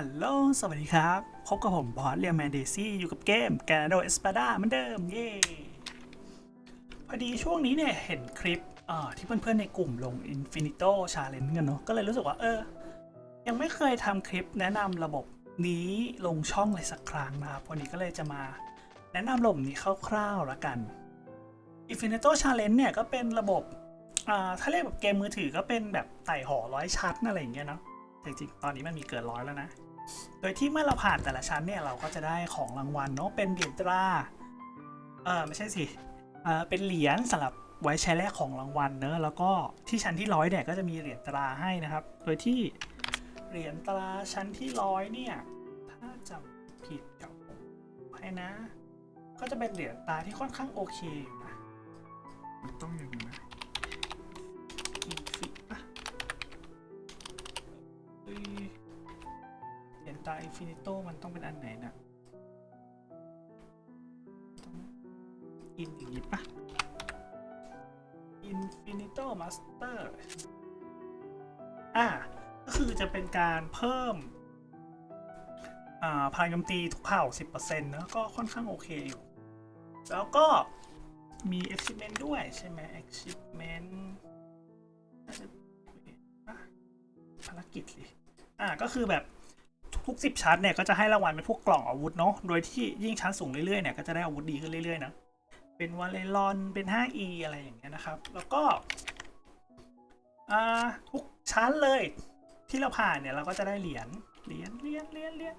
ฮัลโหล สวัสดีครับ พบกับผมบอสเรียมแมนเดซี่ อยู่กับเกมแกนโดเอสปาดาเหมือนเดิม เย้พอดีช่วงนี้เนี่ย เห็นคลิปอ่อที่เพื่อนๆในกลุ่มลง Infinito Challenge กันเนาะ ก็เลยรู้สึกว่าเออ ยังไม่เคยทำคลิปแนะนำระบบนี้ลงช่องเลยสักครั้งนะครับ วันนี้ก็เลยจะมาแนะนำระบบนี้คร่าวๆล้วกัน Infinito Challenge เนี่ยก็เป็นระบบอ่าถ้าเรียกแบบเกมมือถือก็เป็นแบบไต่หอร้อยชั้นอะไรอย่างเงี้ยเนาะ จริงๆ ตอนนี้มันมีเกินร้อยแล้วนะ โดยที่เมื่อเราผ่านแต่ละชั้นเนี่ยเราก็จะได้ของรางวัลเนาะเป็นเหรียญตรา เออไม่ใช่สิ เออเป็นเหรียญสำหรับไว้ใช้แลกของรางวัลเนอะแล้วก็ที่ชั้นที่ร้อยเนี่ยก็จะมีเหรียญตราให้นะครับ โดยที่เหรียญตราชั้นที่ร้อยเนี่ยถ้าจำผิดกับผมให้นะ ก็จะเป็นเหรียญตราที่ค่อนข้างโอเคอยู่นะมันต้องอย่างนี้นะ เหรียญตาอินฟินิโตมันต้องเป็นอันไหนนะอินอย่างนี้ปะอินฟินิโตมาสเตอร์อ่าก็คือจะเป็นการเพิ่มอ่าพลังโจมตีทุกเผ่า 10%นะก็ค่อนข้างโอเคอยู่ แล้วก็มี achievement ด้วยใช่ไหม achievement น่าจะารกิจสิอ่าก็คือแบบทุกสิบชั้นเนี่ยก็จะให้รางวัลเป็นพวกกล่องอาวุธเนาะโดยที่ยิ่งชั้นสูงเรื่อยๆเนี่ยก็จะได้อาวุธดีขึ้นเรื่อยๆนะเป็นวาเลรอนเป็น 5e อะไรอย่างเงี้ยนะครับ แล้วก็อ่าทุกชั้นเลยที่เราผ่านเนี่ยเราก็จะได้เหรียญเหรียญเหรียญเหรียญเหรียญ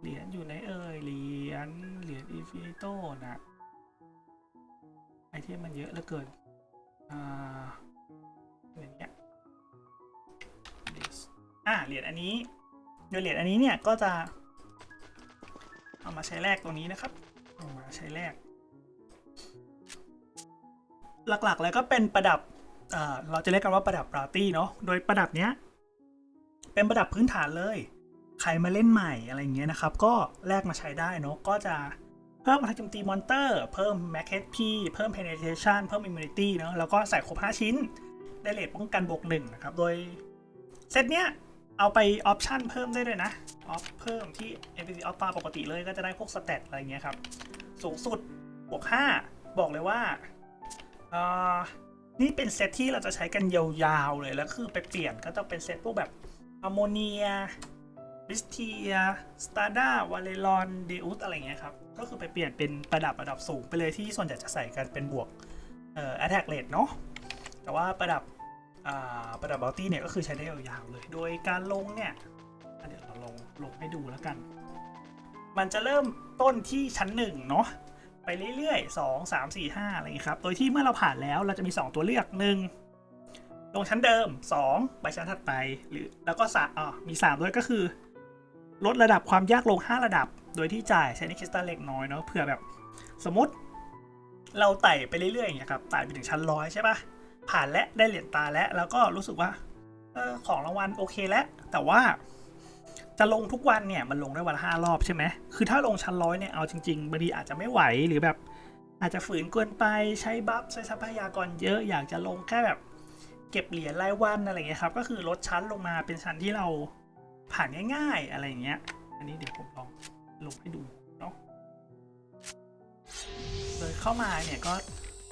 เหรียญอยู่ในเอ่ยเหรียญเหรียญอินฟินิโตนะไอเทมมันเยอะเหลือเกินอ่า อ่าเหรียญอันนี้โดยเหรียญอันนี้เนี่ยก็จะ เอามาใช้แลกตรงนี้นะครับ เอามาใช้แลกหลักๆแล้วก็เป็นประดับเอ่อเราจะเรียกกันว่าประดับปาร์ตี้เนาะ โดยประดับเนี้ยเป็นประดับพื้นฐานเลย ใครมาเล่นใหม่อะไรเงี้ยนะครับ ก็แลกมาใช้ได้เนาะ ก็จะเพิ่มพลังโจมตีมอนเตอร์ เพิ่ม Max HP เพิ่ม Penetration เพิ่ม Immunity เนาะ แล้วก็ใส่ครบ 5 ชิ้น ได้เลทป้องกันบวกหนึ่งนะครับ โดยเซตเนี้ย เอาไปออปชันเพิ่มได้ด้วยนะออฟเพิ่มที่ NPC ออฟตาปกติเลยก็จะได้พวกสเตตอะไรเงี้ยครับ สูงสุดบวก5บอกเลยว่าอ่านี่เป็นเซตที่เราจะใช้กันยาวๆเลย แล้วคือไปเปลี่ยนก็ต้องเป็นเซตพวกแบบอ m โมเนียบิสเทียสตาร์ดาวาเลรอนเดอุสอะไรเงี้ยครับ ก็คือไปเปลี่ยนเป็นประดับระดับสูงไปเลยที่ส่วนใหญ่จะใส่กันเป็นบวกเอ่อ attack rate เนาะแต่ว่าประดับ ประดับบัลตี้เนี่ยก็คือใช้ได้ยาวๆเลย โดยการลงเนี่ยเดี๋ยวเราลงลงให้ดูแล้วกัน มันจะเริ่มต้นที่ชั้นหนึ่งเนาะไปเรื่อยๆสองสามสี่ห้าอะไรอย่างงี้ครับ โดยที่เมื่อเราผ่านแล้วเราจะมี 2 ตัวเลือกหนึ่งลงชั้นเดิม 2 ไปชั้นถัดไปหรือแล้วก็สามอ่ามี 3 ด้วยก็คือ ลดระดับความยากลง 5 ระดับ โดยที่จ่ายใช้ในคริสตัลเล็กน้อยเนาะเผื่อแบบ สมมติ เราไต่ไปเรื่อยๆอย่างเงี้ยครับไต่ไปถึงชั้นร้อยใช่ปะ ผ่านและได้เหรียญตาแล้วแล้วก็รู้สึกว่าเออของรางวัลโอเคแล้วแต่ว่าจะลงทุกวันเนี่ยมันลงได้วันห้ารอบใช่ไหมคือถ้าลงชั้นร้อยเนี่ยเอาจริงๆบางทีอาจจะไม่ไหวหรือแบบ อาจจะฝืนเกินไปใช้บัฟใช้ทรัพยากรเยอะอยากจะลงแค่แบบเก็บเหรียญรายวันอะไรเงี้ยครับ ก็คือลดชั้นลงมาเป็นชั้นที่เราผ่านง่าย ๆ อะไรอย่างเงี้ย อันนี้เดี๋ยวผมลองลงให้ดูเนาะโดยเข้ามาเนี่ยก็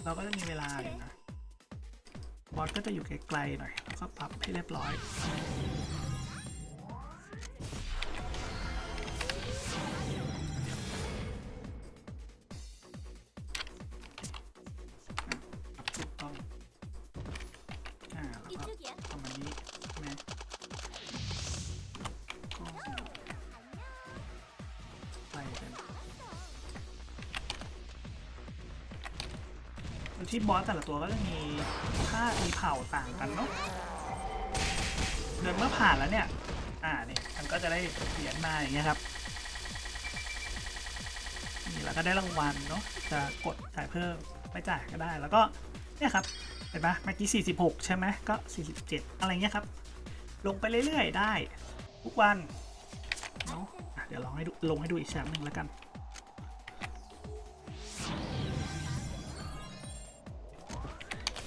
เราก็จะมีเวลาอยู่นะ บอสก็จะอยู่ไกลๆหน่อย แล้วก็ปรับให้เรียบร้อย ที่บอสแต่ละตัวก็จะมีค่ามีเผ่าต่างกันเนาะเดินเมื่อผ่านแล้วเนี่ย อ่าเนี่ยมันก็จะได้เหรียญมาอย่างเงี้ยครับ นี่แล้วก็ได้รางวัลเนาะ จะกดจ่ายเพิ่มไม่จ่ายก็ได้ แล้วก็เนี่ยครับ เห็นปะเมื่อกี้ 46 ใช่ไหมก็ 47 อะไรเงี้ยครับ ลงไปเรื่อยๆ ได้ ทุกวัน เนาะะเดี๋ยวลองให้ดูลงให้ดูอีกแชมป์หนึ่งแล้วกัน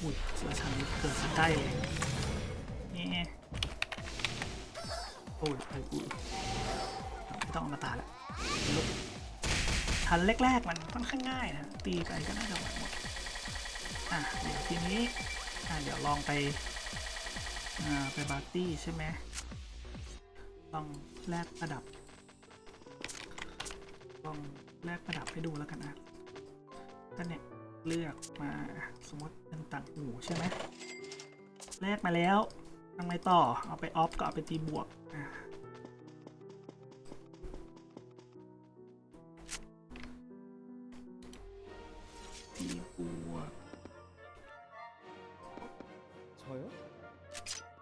อุ้ยเสือชันนี้เกิดสักใกล้เลยนี่โอ้ยโอ้ยโอ้ยไม่ต้องเอามาตาแล้วลุกทันแรกๆมันค่อนข้างง่ายนะตีไปก็น่าจะหมดอะเดี๋ยวทีนี้อะเดี๋ยวลองไปอ่าไปบาร์ตี้ใช่ไหมลองแลกประดับลองแลกประดับให้ดูแล้วกันนะก็เนี่ย เลือกมาสมมติเป็นต่างหูใช่ไหมแลกมาแล้วทำไงต่อ เอาไปออฟก็เอาไปตีบวกอะตีบวก저 요?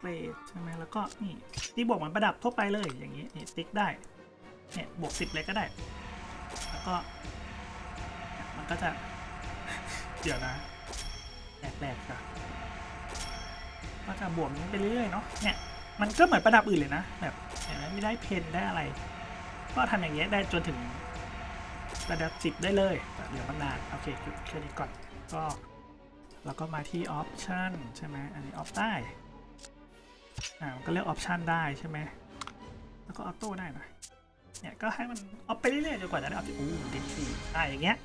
เปรตใช่ไหมแล้วก็นี่ตีบวกเหมือนประดับทั่วไปเลยอย่างนี้นี่ติ๊กได้เนี่ยบวกสิบเลยก็ได้ แล้วก็เนี่ยมันก็จะ เดี๋ยวนะแปลกๆจ้ะก็จะบวกนี้ไปเรื่อยๆเนาะเนี่ยมันก็เหมือนประดับอื่นเลยนะแบบเห็นไหมไม่ได้เพนได้อะไร ก็ทำอย่างเงี้ยได้จนถึงระดับสิบได้เลยแต่เดี๋ยวมันนานโอเคหยุดแค่นี้ก่อนก็เราก็มาที่ออปชันใช่ไหมอันนี้ออฟได้อ่ามันก็เลือกออปชันได้ใช่ไหมแล้วก็ออโต้ได้นะเนี่ยก็ให้มันออฟไปเรื่อยๆจนกว่าจะได้ออฟที่อู้ดิสีอ่าอย่างเงี้ย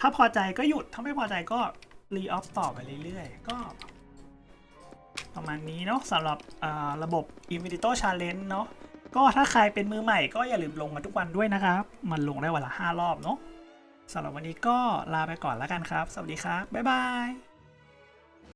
ถ้าพอใจก็หยุด ถ้าไม่พอใจก็รีออฟต่อไปเรื่อยๆ ก็ ประมาณนี้เนาะสำหรับระบบ i n v i t o Challenge เนาะก็ถ้าใครเป็นมือใหม่ก็อย่าลืมลงมาทุกวันด้วยนะครับ มันลงได้วันละ 5 รอบเนาะสำหรับวันนี้ก็ลาไปก่อนแล้วกันครับ สวัสดีครับ บ๊ายบาย